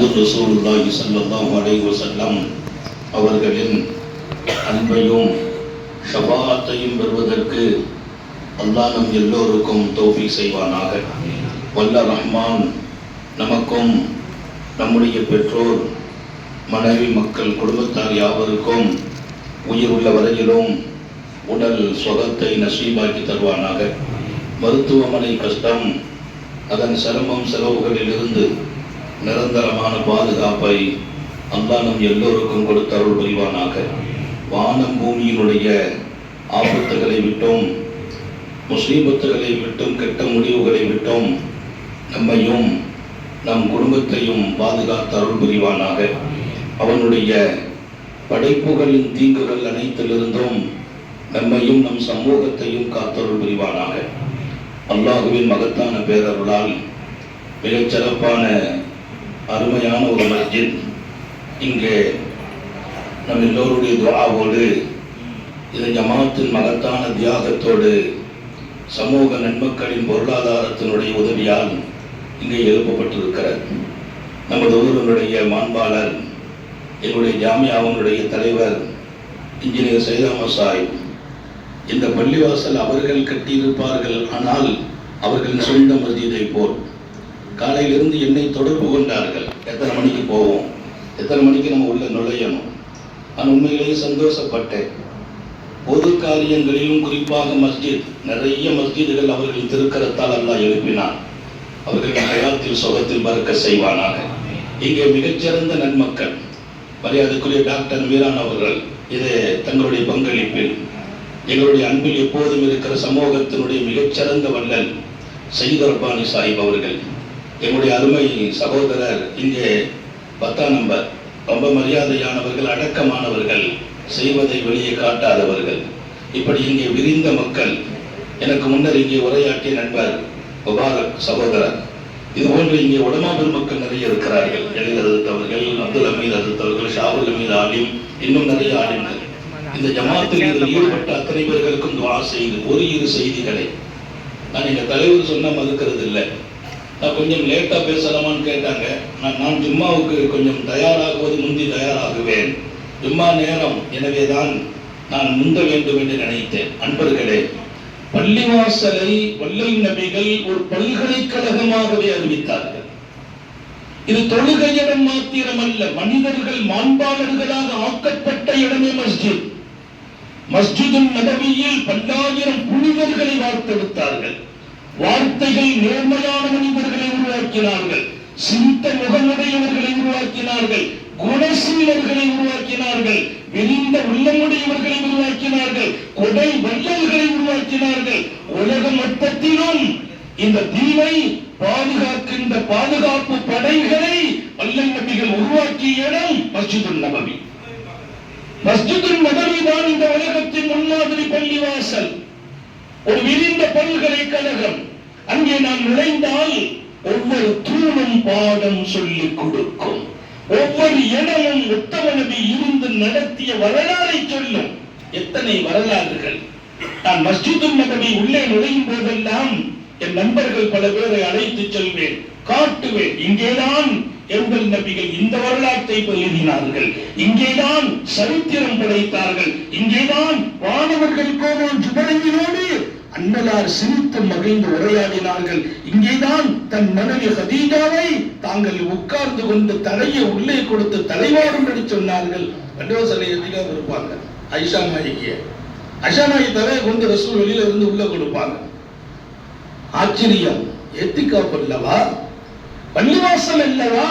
முகமது ரசூலுல்லாஹி ஸல்லல்லாஹு அலைஹி வஸல்லம் அவர்களின் அன்பையும் ஷபாத்தையும் பெறுவதற்கு அல்லாஹ் நம் எல்லோருக்கும் தோஃபி செய்வானாக. வல்ல ரஹ்மான் நமக்கும் நம்முடைய பெற்றோர் மனைவி மக்கள் குடும்பத்தார் யாவருக்கும் உயிர் உள்ள வரையிலும் உடல் சுகத்தை நசீபாக்கி தருவானாக. மருத்துவமனை கஷ்டம் அதன் சிரமம் செலவுகளிலிருந்து நிரந்தரமான பாதுகாப்பை அல்லா நம் எல்லோருக்கும் கொடுத்தருள் புரிவானாக. வானம் பூமியினுடைய ஆபத்துகளை விட்டும் முசீபத்துகளை விட்டும் கெட்ட முடிவுகளை விட்டும் நம்மையும் நம் குடும்பத்தையும் பாதுகாத்து அருள் புரிவானாக. அவனுடைய படைப்புகளின் தீங்குகள் அனைத்திலிருந்தும் நம்மையும் நம் சமூகத்தையும் காத்தருள் புரிவானாக. அல்லாஹுவின் மகத்தான பேரருளால் மிகச் சிறப்பான அருமையான ஒரு மஸ்ஜித் இங்கே நம் எல்லோருடைய துவாவோடு இந்த ஜமாத்தின் மகத்தான தியாகத்தோடு சமூக நன்மக்களின் பொருளாதாரத்தினுடைய உதவியால் இங்கே எழுப்பப்பட்டிருக்கிறது நமது ஊரினுடைய மாண்பாளர் என்னுடைய ஜாமியாவினுடைய தலைவர் இன்ஜினியர் சைதாம சாஹிப். இந்த பள்ளிவாசல் அவர்கள் கட்டியிருப்பார்கள் ஆனால் அவர்களின் சொந்த மஸ்ஜிதை போல். காலையிலிருந்து என்னை தொடர்பு கொண்டார்கள். எத்தனை மணிக்கு போவோம்? எத்தனை மணிக்கு நம்ம உள்ள நுழையணும்? நான் உண்மையிலேயே சந்தோஷப்பட்டேன். பொது காரியங்களிலும் குறிப்பாக மஸ்ஜித் நிறைய மஸ்ஜிதுகள் அவர்கள் திருக்கரத்தால் அல்லாஹ் எழுப்பினான். அவர்கள் ஹயாத்தில் சுகத்தில் பறக்க செய்வானாக. இங்கே மிகச்சிறந்த நன்மக்கள். மரியாதைக்குரிய டாக்டர் மீரான் அவர்கள் இது தங்களுடைய பங்களிப்பில். எங்களுடைய அன்பில் எப்போதும் இருக்கிற சமூகத்தினுடைய மிகச்சிறந்த வள்ளல் சயீத் சாஹிப் அவர்கள். எங்களுடைய அருமை சகோதரர் இங்கே பத்தாம் நம்பர். ரொம்ப மரியாதையானவர்கள் அடக்கமானவர்கள் செய்வதை வெளியே காட்டாதவர்கள். இப்படி இங்கே விரிந்த மக்கள் எனக்கு முன்னர் இங்கே உரையாற்றிய நண்பர் முபாரக் சகோதரர் இது போன்று இங்கே உடமா பெருமக்கள் நிறைய இருக்கிறார்கள். எழில் அறுத்தவர்கள் அப்துல் அமீர் அறுத்தவர்கள் ஷாவுல் அமீர் ஆலிம் இன்னும் நிறைய ஆலிம்கள். இந்த ஜமாத்தில் இதில் ஈடுபட்ட அத்தனை பேர்களுக்கும் துவா செய்து ஒரு இரு செய்திகளை நான் எங்க தலைவர் சொன்னா மறுக்கிறது இல்லை நான் கொஞ்சம் லேட்டாக பேசலாமான்னு கேட்டாங்க. நான் நான் ஜும்மாவுக்கு கொஞ்சம் தயாராகுவது முந்தி தயாராகுவேன். ஜும்மா நேரம் எனவே தான் நான் முந்த வேண்டும் என்று நினைத்தேன். அன்பர்களே பள்ளிவாசலை வள்ளல் நபிகள் ஒரு பல்கலைக்கழகமாகவே அறிவித்தார்கள். இது தொழுகை இடம் மாத்திரமல்ல மனிதர்கள் மாண்பாளர்களாக ஆக்கப்பட்ட இடமே மஸ்ஜித். மஸ்ஜிதும் நபவியில் பல்லாயிரம் புனிதர்களை வார்த்தெடுத்தார்கள். வார்த்தைகள் நேர்மையான மனிதர்களை உருவாக்கினார்கள். சிந்த முகமுடையவர்களை உருவாக்கினார்கள். குணசீலர்களை உருவாக்கினார்கள். விரிந்த உள்ளமுடையவர்களை உருவாக்கினார்கள். கொடை வல்லல்களை உருவாக்கினார்கள். உலக மட்டத்திலும் இந்த தீவை பாதுகாக்கின்ற பாதுகாப்பு படைகளை வல்லல் நபிகள் உருவாக்கிய இடம் மஸ்ஜிதுல் நபவி. மஸ்ஜிதுல் நபவி தான் இந்த உலகத்தின் முன்மாதிரி பள்ளிவாசல். ஒரு விரிந்த பல்கலைக்கழகம் அங்கே நான் நுழைந்தால் ஒவ்வொரு தூணும் பாடம் சொல்லிக் கொடுக்கும். ஒவ்வொரு இடமும் உத்தமனது இருந்து நடத்திய வரலாறை சொல்லும். எத்தனை வரலாறுகள். நான் மஸ்ஜிதுல் நபவி உள்ளே நுழையும் போதெல்லாம் என் நண்பர்கள் பல பேரை அழைத்து செல்வேன் காட்டுவேன். இங்கேதான் எங்கள் நபிகள் இந்த வரலாற்றை எழுதினார்கள். இங்கேதான் சரித்திரம் படைத்தார்கள். இங்கேதான் வானவர்கள் கோபம் சுடரங்கினோடு அன்னலார் சிரித்து மகிழ்ந்து உரையாடினார்கள். இங்கேதான் தன் மனைவி ஹதீஜாவை தாங்கள் உட்கார்ந்து கொண்டு தலையை உள்ளே கொடுத்து தலைவாரும் என்று சொன்னார்கள். வண்டோசலை அதிகம் இருப்பாங்க ஐஷா மாயிக்கிய ஐஷா மாயி தலையை கொண்டு ரசூல் வெளியில இருந்து உள்ள கொடுப்பாங்க. ஆச்சரியம். எத்திக்கா அல்லவா? பள்ளிவாசல் அல்லவா?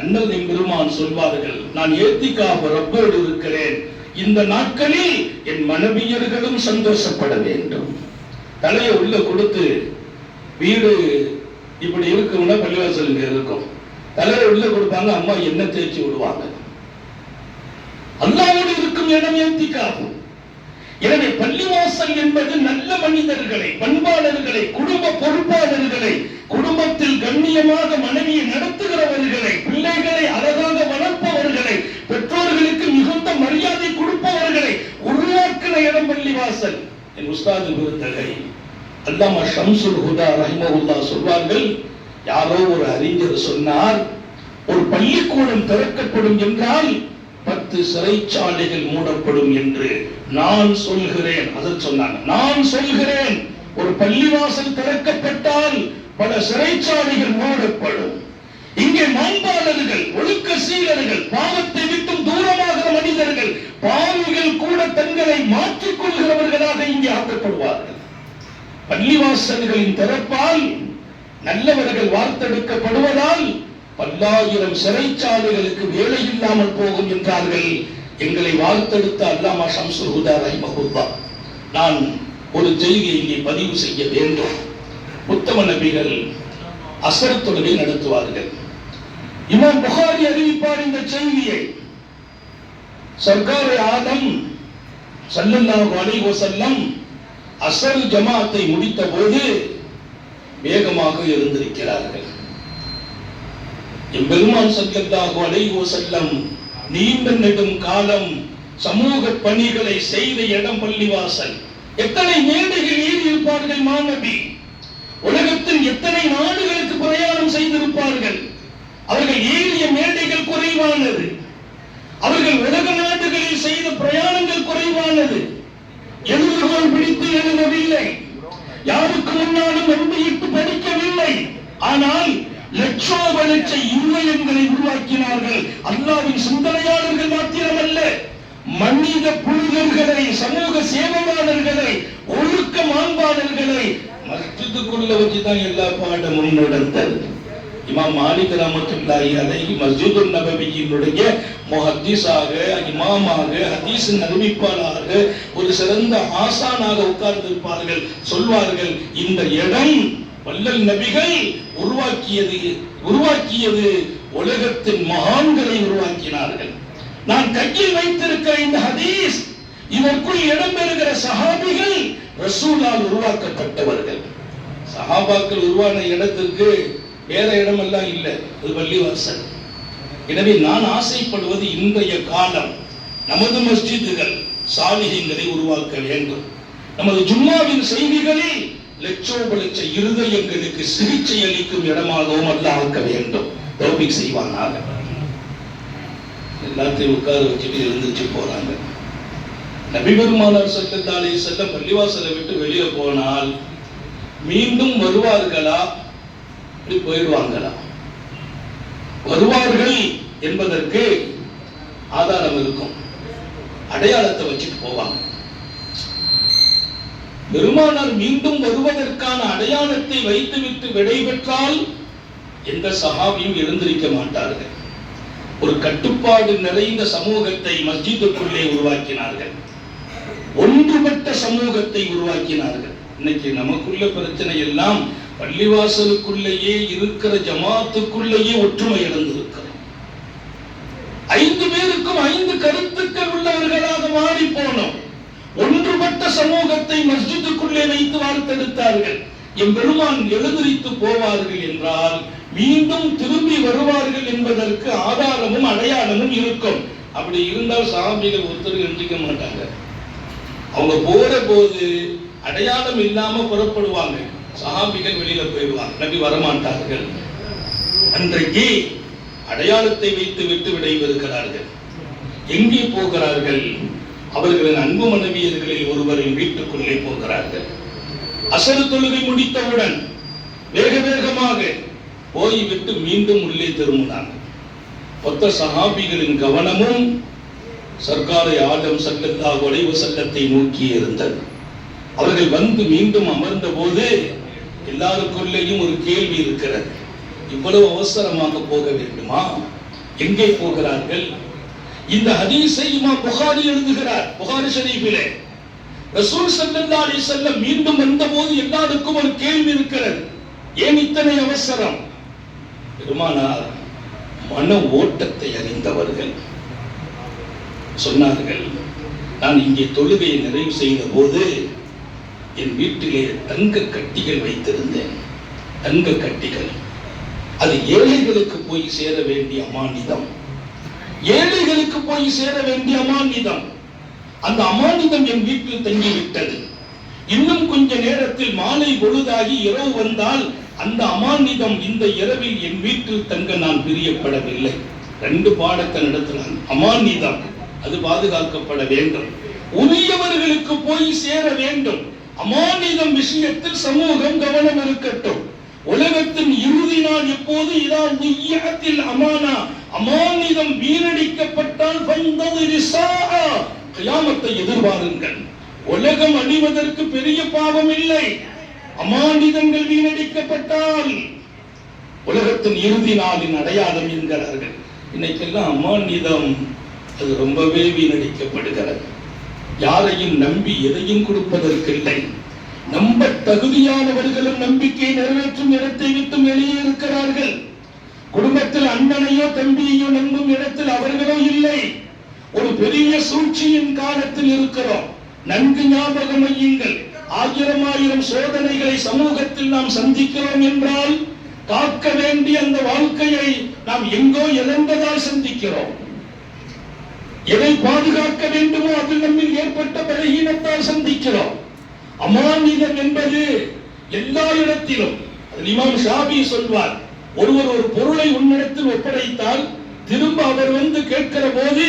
அண்ணல் எம்பெருமான் சொல்வார்கள் நான் ஏத்திக்காக ரப்போடு இருக்கிறேன். இந்த நாட்களில் என் மனைவியர்களும் சந்தோஷப்பட வேண்டும். தலையை உள்ள கொடுத்து வீடு இப்படி இருக்கும்னா பள்ளிவாசல் இங்க இருக்கும். தலையை உள்ள கொடுப்பாங்க அம்மா என்ன தேய்ச்சி விடுவாங்க? அல்லாவோடு இருக்கும் இடம் ஏத்திக்காகும். எனவே பள்ளிவாசல் என்பது நல்ல மனிதர்களை பண்பாளர்களை குடும்ப பொறுப்பாளர்களை குடும்பத்தில் கண்ணியமாக மனைவியை நடத்துகிறவர்களை பிள்ளைகளை அழகாக வளர்ப்பவர்களை பெற்றோர்களுக்கு மிகுந்த மரியாதை கொடுப்பவர்களை உருவாக்கின இடம் பள்ளிவாசல். என் உஸ்தாது விருத்தகை அல்லாமா ஷம்சுல் ஹுதா ரஹிமஹுல்லா சொல்வார்கள் யாரோ ஒரு அறிஞர் சொன்னார் ஒரு பள்ளிக்கூடம் திறக்கப்படும் என்றால் பத்து சிறைச்சாலைகள் மூடப்படும் என்று நான் சொல்கிறேன். அதற்கு சொன்னாங்க. நான் சொல்கிறேன். ஒரு பள்ளிவாசல் திறக்கப்பட்டால் பல சிறைச்சாலைகள் மூடப்படும். இங்கே மாண்பாளர்கள் ஒழுக்க சீரர்கள் பாவத்தை விட்டும் தூரமாகிற மனிதர்கள் பாவிகள் கூட தங்களை மாற்றிக் கொள்கிறவர்களாக இங்கே ஆக்கப்படுவார்கள். பள்ளிவாசல்களின் திறப்பால் நல்லவர்கள் வார்த்தெடுக்கப்படுவதால் பல்லாயிரம் சிறைச்சாலைகளுக்கு வேலை இல்லாமல் போகும் என்றார்கள். எங்களை வாழ்த்தெடுத்த அல்லாமா ஷம்சுல் ஹுதா ரஹிமஹுல்லா நான் ஒரு செய்தியை இங்கே பதிவு செய்ய வேண்டும். உத்தம நபிகள் அசர் தொழுகை நடத்துவார்கள். இமாம் புகாரி அறிவிப்பார் இந்த செய்தியை. சர்க்கார் ஆதம் சல்லுல்லாஹு அலைஹி வஸல்லம் அசர் ஜமாத்தை முடித்த போது வேகமாக எழுந்திருக்கிறார்கள். எம்பெருமான் சல்லல்லாஹு அலைஹி செல்லம் நீண்ட நெடும் காலம் சமூக பணிகளை செய்த இடம் பள்ளிவாசல். எத்தனை மேடைகள் ஏறி இருப்பார்கள் மாணவி? உலகத்தின் எத்தனை நாடுகளுக்கு பிரயாணம் செய்திருப்பார்கள்? அவர்கள் ஏறிய மேடைகள் குறைவானது. அவர்கள் உலக நாடுகளில் செய்த பிரயாணங்கள் குறைவானது. எழுதுகோள் பிடித்து எழுதவில்லை. யாருக்கு முன்னாலும் நம்பியிட்டு படிக்கவில்லை. ஆனால் லட்சோப லட்ச இருதயங்களை உருவாக்கினார்கள். அல்லாவின் சிந்தனையாளர்கள் மாத்திரமல்ல மனித புனிதர்களை சமூக சேவையாளர்களை ஒழுக்க மாண்பாளர்களை மஸ்ஜிதுக்குள்ள வச்சுதான் எல்லா பாடமும் நடந்தது. இமாம் மாலிக் ரமத்துல்லாஹி அலைஹி மஸ்ஜிது நபவியினுடைய முஹத்தீஸாக இமாமாக ஹதீஸின் அறிவிப்பாளராக ஒரு சிறந்த ஆசானாக உட்கார்ந்திருப்பார்கள். சொல்வார்கள் இந்த இடம் வல்லல் நபிகள் உருவாக்கியது உருவாக்கியது உலகத்தின் மகான்களை உருவாக்கினார்கள். நான் கையில் வைத்திருக்கிற இந்த ஹதீஸ் இதற்குள் இடம்பெறுகிற சஹாபிகள் ரசூலால் உருவாக்கப்பட்டவர்கள். சஹாபாக்கள் உருவான இடத்திற்கு வேற இடமெல்லாம் இல்லை இது பள்ளிவாசல். எனவே நான் ஆசைப்படுவது இன்றைய காலம் நமது மஸ்ஜிதுகள் சாலிகங்களை உருவாக்க வேண்டும். நமது ஜும்மாவின் செய்திகளில் லட்சோப லட்ச இருதயங்களுக்கு சிகிச்சை அளிக்கும் இடமாகவும் அல்ல ஆக்க வேண்டும். டோபிக் செய்வானாக. எல்லாத்தையும் உட்கார வச்சுட்டு எழுந்திருச்சு போறாங்க. நபிபெருமானார் சட்டத்தாலே செல்ல பள்ளிவாசலை விட்டு வெளியே போனால் மீண்டும் வருவார்களா? இப்படி போயிடுவாங்களா? வருவார்கள் என்பதற்கு ஆதாரம் இருக்கும். அடையாளத்தை வச்சுட்டு போவாங்க. பெருமானார் மீண்டும் வருவதற்கான அடையாளத்தை வைத்துவிட்டு விடைபெற்றால் எந்த சஹாபியும் எழுந்திருக்க மாட்டார்கள். ஒரு கட்டுப்பாடு நிறைந்த சமூகத்தை மஸ்ஜிதுக்குள்ளே உருவாக்கினார்கள். ஒன்றுபட்ட சமூகத்தை உருவாக்கினார்கள். இன்னைக்கு நமக்குள்ள பிரச்சனை எல்லாம் பள்ளிவாசலுக்குள்ளேயே இருக்கிற ஜமாத்துக்குள்ளேயே ஒற்றுமை இழந்திருக்கிறோம் ஐந்து பேருக்கும் ஐந்து கருத்துக்கள் உள்ளவர்களாக மாறி போனோம் சமூகத்தை மஸ்ஜிதுக்குள்ளே வைத்து வார்த்தெடுத்தார்கள். என் பெருமான் எழுந்திரித்து போவார்கள் என்றால் மீண்டும் திரும்பி வருவார்கள் என்பதற்கு ஆதாரமும் அடையாளமும் இருக்கும். அப்படி இருந்தால் சாமிகள் ஒருத்தர் எழுந்திக்க மாட்டாங்க. அவங்க போற போது அடையாளம் இல்லாம புறப்படுவாங்க. சஹாபிகள் வெளியில போயிடுவாங்க. நபி வரமாட்டார்கள். அன்றைக்கு அடையாளத்தை வைத்து விட்டு விடைபெறுகிறார்கள். எங்கே போகிறார்கள்? அவர்களின் அன்பு மனைவியர்களில் ஒருவரின் வீட்டுக்குள்ளே போகிறார்கள். அசரு தொழுகை முடித்தவுடன் வேக வேகமாக போய்விட்டு மீண்டும் உள்ளே திரும்பினாங்க மொத்த சகாபிகளின் கவனமும் சர்க்காரை ஆடம் சட்டத்தாக அலைஹி சட்டத்தை நோக்கி இருந்தது. அவர்கள் வந்து மீண்டும் அமர்ந்த போது எல்லாருக்குள்ளேயும் ஒரு கேள்வி இருக்கிறது. இவ்வளவு அவசரமாக போக வேண்டுமா? எங்கே போகிறார்கள்? இந்த ஹதீஸை இமாம் புகாரி எழுதுகிறார் புகாரி ஷரீஃபிலே. ரசூல் ஸல்லல்லாஹு அலி செல்ல மீண்டும் வந்தபோது எல்லாருக்கும் ஒரு கேள்வி இருக்கிறது. ஏன் இத்தனை அவசரம்? பெருமானார் மன ஓட்டத்தை அறிந்தவர்கள் சொன்னார்கள் நான் இங்கே தொழுகையை நிறைவு செய்த போது என் வீட்டிலே தங்க கட்டிகள் வைத்திருந்தேன். தங்க கட்டிகள். அது ஏழைகளுக்கு போய் சேர வேண்டிய அமானிதம். ஏழைகளுக்கு போய் சேர வேண்டிய அமானிதம். அந்த அமானிதம் என் வீட்டில் தங்கிவிட்டது. இன்னும் கொஞ்ச நேரத்தில் மாலை பொழுதாகி இரவு வந்தால் அந்த அமானிதம் இந்த இரவில் என் வீட்டில் தங்க நான் பிரியப்படவில்லை. ரெண்டு பாடத்தை நடத்தினான். அமானிதம் அது பாதுகாக்கப்பட வேண்டும். உரியவர்களுக்கு போய் சேர வேண்டும். அமானிதம் விஷயத்தில் சமூகம் கவனம் இருக்கட்டும். உலகத்தின் இறுதி நாள் எப்போது? இதான் அமானா. அமானிதம் வீணடிக்கப்பட்டால் வந்தது கயாமத்தை எதிர்பாருங்கள். உலகம் அழிவதற்கு பெரிய பாவம் இல்லை. அமானிதங்கள் வீணடிக்கப்பட்டால் உலகத்தின் இறுதி நாளின் அடையாளம் என்கிறார்கள். இன்னைக்கெல்லாம் அமானிதம் அது ரொம்பவே வீணடிக்கப்படுகிறது. யாரையும் நம்பி எதையும் கொடுப்பதற்கில்லை. நம்ப தகுதியானவர்களும் நம்பிக்கை நிறைவேற்றும் இடத்தை விட்டு வெளியே இருக்கிறார்கள். குடும்பத்தில் அண்ணனையோ தம்பியையோ நம்பும் இடத்தில் அவர்களோ இல்லை. ஒரு பெரிய சூழ்ச்சியின் காலத்தில் இருக்கிறோம். நன்கு ஞாபகம் வையுங்கள். ஆயிரம் ஆயிரம் சோதனைகளை சமூகத்தில் நாம் சந்திக்கிறோம் என்றால் காக்க வேண்டிய அந்த வாழ்க்கையை நாம் எங்கோ இழந்ததால் சந்திக்கிறோம். எதை பாதுகாக்க வேண்டுமோ அதில் நம்மில் ஏற்பட்ட பலகீனத்தால் சந்திக்கிறோம். அமானிதம் என்பது எல்லா இடத்திலும். இமாம் ஷாபி சொல்வார் ஒருவர் ஒரு பொருளை உன்னிடத்தில் ஒப்படைத்தால் திரும்ப அவர் வந்து கேட்கிற போது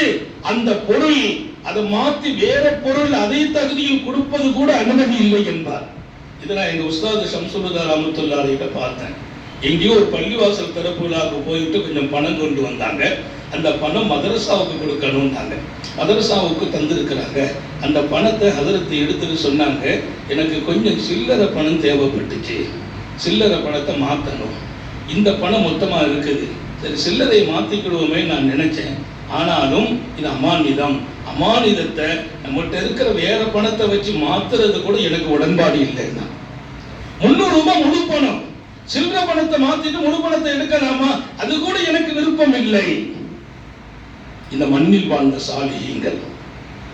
அந்த பொருள் அதை மாத்தி வேற பொருள் அதே தகுதியில் கொடுப்பது கூட அனுமதி இல்லை என்பார். இதை நான் எங்க உஸ்தாது ஷம்சுல்லா ரஹமத்துல்லாஹிட்ட பார்த்தேன். எங்கேயோ ஒரு பள்ளிவாசல் திறப்பு விழாவுக்கு போயிட்டு கொஞ்சம் பணம் கொண்டு வந்தாங்க. அந்த பணம் மதரசாவுக்கு கொடுக்கணும்னாங்க. மதரசாவுக்கு தந்திருக்கிறாங்க. அந்த பணத்தை ஹதரத்தை எடுத்துட்டு சொன்னாங்க எனக்கு கொஞ்சம் சில்லறை பணம் தேவைப்பட்டுச்சு. சில்லறை பணத்தை மாற்றணும் இந்த பணம் மொத்தமாக இருக்குது. சரி சில்லதை மாற்றிக்கிடுவோமே நான் நினைச்சேன். ஆனாலும் இது அமானிதம். அமானிதத்தை நம்மகிட்ட இருக்கிற வேற பணத்தை வச்சு மாத்துறது கூட எனக்கு உடன்பாடு இல்லைன்னா முன்னூறு ரூபாய் முழு பணம். சில்லற பணத்தை மாத்திட்டு முழு பணத்தை எடுக்கலாமா? அது கூட எனக்கு விருப்பம் இல்லை. இந்த மண்ணில் வாழ்ந்த சாலிகள்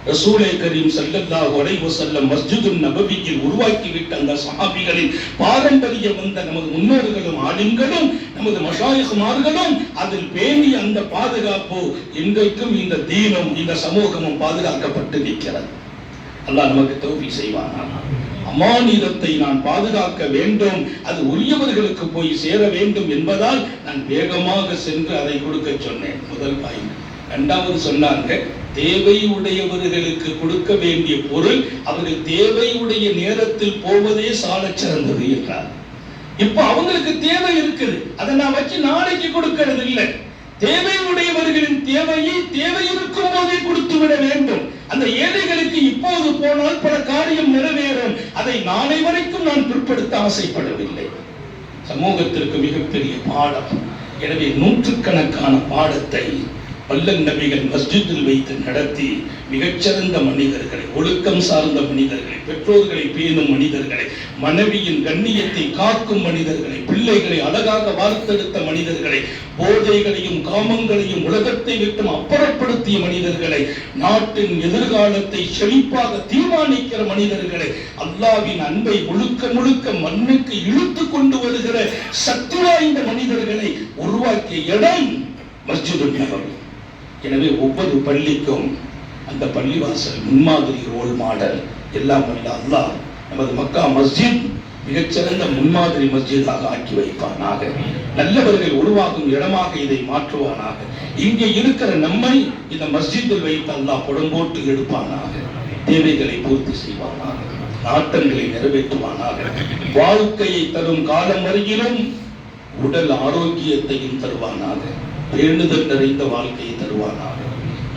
ரசூலை கரீம் சல்லல்லாஹு அலைஹி வஸல்லம் மஸ்ஜிதுன் நபவியில் உருவாக்கி விட்ட அந்த சஹாபிகளின் பாரம்பரியம் வந்த நமது முன்னோர்களும் ஆலிம்களும் நமது மஷாயிகுமார்களும் அதில் பேணி அந்த பாதுகாப்பு இன்றைக்கும் இந்த தீனும் இந்த சமூகமும் பாதுகாக்கப்பட்டு நிற்கிறது. அல்லாஹ் நமக்கு தௌஃபி செய்வானா அமானிதத்தை நான் பாதுகாக்க வேண்டும் அது உரியவர்களுக்கு போய் சேர வேண்டும் என்பதால் நான் வேகமாக சென்று அதை கொடுக்க சொன்னேன். முதல் பாயிண்ட். இரண்டாவது சொன்னாங்க தேவை உடையவர்களுக்கு கொடுக்க வேண்டிய பொருள் அவர்கள் தேவை உடைய நேரத்தில் போவதே சால சிறந்தது என்றார். இப்ப அவங்களுக்கு தேவை இருக்குது. அதை நான் வச்சு நாளைக்கு கொடுக்கிறது இல்லை. தேவை உடையவர்களின் தேவையை தேவை இருக்கும் போதே கொடுத்து விட வேண்டும். அந்த ஏழைகளுக்கு இப்போது போனால் பல காரியம் நிறைவேறும். அதை நாளை வரைக்கும் நான் பிற்படுத்த ஆசைப்படவில்லை. சமூகத்திற்கு மிகப்பெரிய பாடம். எனவே நூற்றுக்கணக்கான பாடத்தை வல்லன் நபிகள் மஸ்ஜிதில் வைத்து நடத்தி மிகச்சிறந்த மனிதர்களை ஒழுக்கம் சார்ந்த மனிதர்களை பெற்றோர்களை பேணும் மனிதர்களை மனைவியின் கண்ணியத்தை காக்கும் மனிதர்களை பிள்ளைகளை அழகாக வார்த்தெடுத்த மனிதர்களை போதைகளையும் காமங்களையும் உலகத்தை விட்டும் அப்புறப்படுத்திய மனிதர்களை நாட்டின் எதிர்காலத்தை செழிப்பாக தீர்மானிக்கிற மனிதர்களை அல்லாவின் அன்பை முழுக்க முழுக்க மண்ணுக்கு இழுத்து கொண்டு வருகிற சக்தி வாய்ந்த மனிதர்களை உருவாக்கிய இடம் மஸ்ஜிது நபவி. எனவே ஒவ்வொரு பள்ளிக்கும் அந்த பள்ளிவாசல் முன்மாதிரி ரோல் மாடல் எல்லாம் வல்ல அல்லாஹ் நமது மக்கா மஸ்ஜித் மிகச்சிறந்த முன்மாதிரி மஸ்ஜிதாக ஆக்கி வைப்பானாக. நல்லவர்கள் உருவாகும் இடமாக இதை மாற்றுவானாக. இங்கே இருக்கிற நம்மை இந்த மஸ்ஜிதில் வைத்து அல்லாஹ் புடம்போட்டு எடுப்பானாக. தேவைகளை பூர்த்தி செய்வானாக. நாட்டங்களை நிறைவேற்றுவானாக. வாழ்க்கையை தரும் காலம் வரையிலும் உடல் ஆரோக்கியத்தையும் தருவானாக. பேணுதல் நிறைந்த வாழ்க்கையை தருவானாக.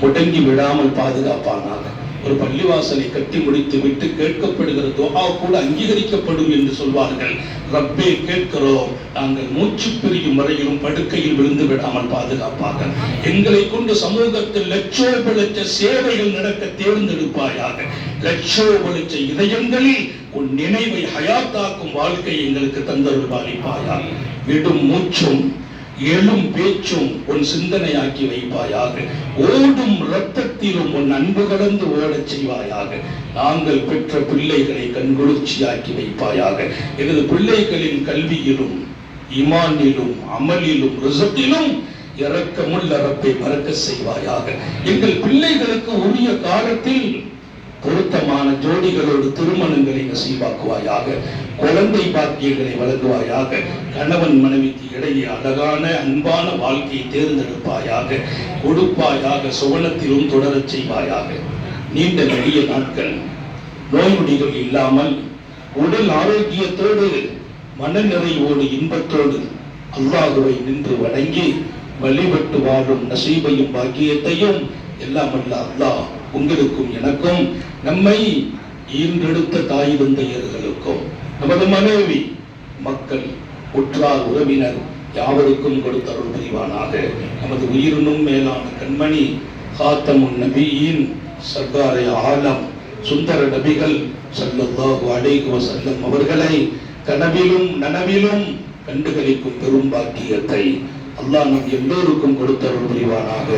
முடங்கி விடாமல் பாதுகாப்பானாக. ஒரு பள்ளிவாசலை கட்டி முடித்து விட்டு கேட்கப்படுகிற துவா கூட அங்கீகரிக்கப்படும் என்று சொல்வார்கள். ரப்பே கேட்கிறோம் நாங்கள் மூச்சு பிரியும் வரையிலும் படுக்கையில் விழுந்து விடாமல் பாதுகாப்பாக. எங்களை கொண்டு சமூகத்தில் லட்சோப லட்ச சேவைகள் நடக்க தேர்ந்தெடுப்பாயாக. லட்சோப லட்ச இதயங்களில் உன் நினைவை ஹயாத்தாக்கும் வாழ்க்கை எங்களுக்கு தந்தருள் பாலிப்பாயாக விடும் மூச்சும் எழும் பேச்சும் உன் சிந்தனையாக்கி வைப்பாயாக. ஓடும் இரத்தத்திலும் உன் அன்பு கடந்து ஓடச் செய்வாயாக. நாங்கள் பெற்ற பிள்ளைகளை கண்குளிர்ச்சியாக்கி வைப்பாயாக. எனது பிள்ளைகளின் கல்வியிலும் இமானிலும் அமலிலும் ரிசத்திலும் இறக்கமுள்ள ரப்பை மறக்க செய்வாயாக. எங்கள் பிள்ளைகளுக்கு உரிய காலத்தில் பொருத்தமான ஜோடிகளோடு திருமணங்களை நசீவாக்குவாயாக. குழந்தை பாக்கியங்களை வழங்குவாயாக. கணவன் மனைவிக்கு இடையே அழகான அன்பான வாழ்க்கையை தேர்ந்தெடுப்பாயாக கொடுப்பாயாக சுவனத்திலும் தொடரச் செய்வாயாக. நீண்ட நெடிய நாட்கள் நோய் நொடிகள் இல்லாமல் உடல் ஆரோக்கியத்தோடு மனநிறைவோடு இன்பத்தோடு அல்லாஹுவை நின்று வணங்கி வழிபட்டு வாழும் நசீபையும் பாக்கியத்தையும் எல்லாம் அல்ல அல்லாஹ் உங்களுக்கும் எனக்கும் நம்மை ஈன்றெடுத்த தாய் தந்தையர்களுக்கும். நமது மனைவி மக்கள் உற்றார் உறவினர் யாவருக்கும் கொடுத்தருள் புரிவானாக. நமது உயிரினும் மேலான கண்மணி காத்தமுன் நபியின் சர்க்காரை ஆலம் சுந்தர நபிகள் ஸல்லல்லாஹு அலைஹி வஸல்லம் அவர்களை கனவிலும் நனவிலும் கண்டுகளிக்கும் பெரும் பாக்கியத்தை அல்லாஹ் நம் எல்லோருக்கும் கொடுத்தருள் புரிவானாக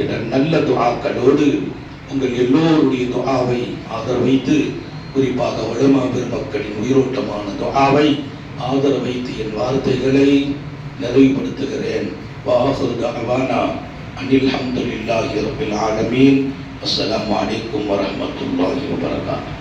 என்ற நல்ல துஆக்களோடு உங்கள் எல்லோருடைய துவாவை ஆதரவைத்து குறிப்பாக வடமா பெருமக்களின் உயிரோட்டமான துஆவை ஆதரவைத்து என் வார்த்தைகளை நிறைவுபடுத்துகிறேன். வாஹர் தஅவானா அனில் ஹம்துலில்லாஹி ரப்பில் ஆலமீன். அஸ்ஸலாமு அலைக்கும் வரஹ்மத்துல்லாஹி வபரகாத்துஹு